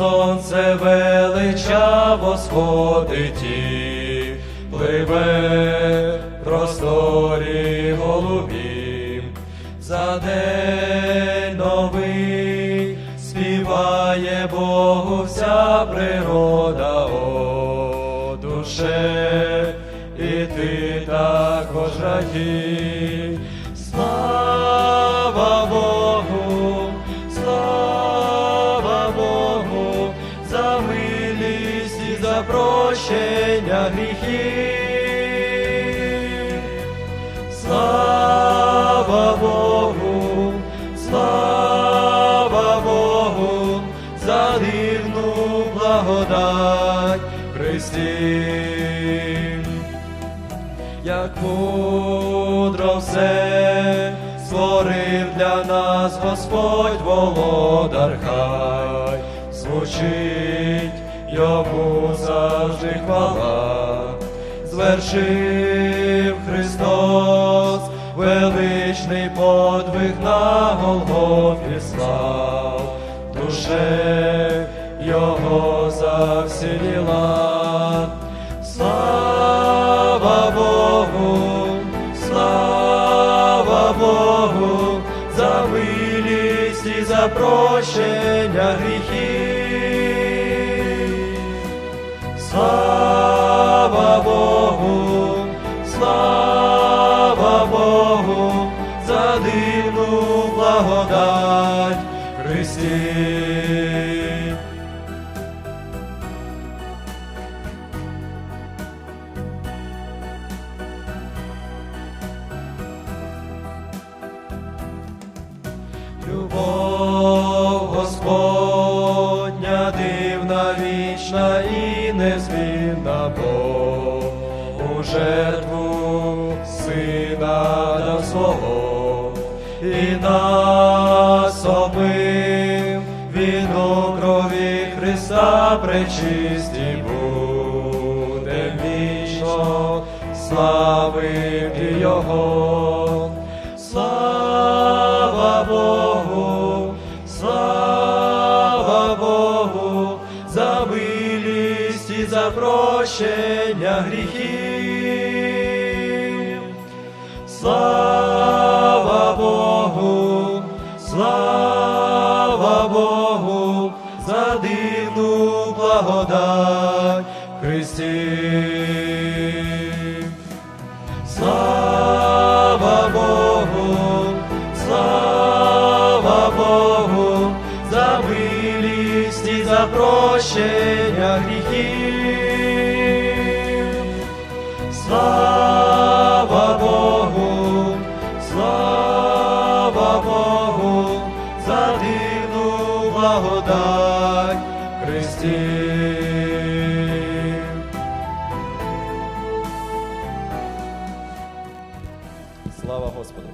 сонце величаво сходить і пливе просторі голубім. За день новий співає Богу вся природа, о душе, і ти також радій. Прощення гріхів. Слава Богу, слава Богу, за дивну благодать Христі. Як мудро все створив для нас Господь володар, хай звучить йому завжди хвала. Звершив Христос величний подвиг на Голгофі слав, душе Його за всі діла. Слава Богу, слава Богу, за милість і за прощення жертву сина дав свого і нас обмив він крові Христа пречисті буде вічно славити Його. Слава Богу, слава Богу, за милість і за прощення гріхів. Слава Богу, слава Богу, за дивну благодать в Христі. Слава Богу, слава Богу, за милість і за прощення гріхів. Слава благодать Христі. Слава Господу.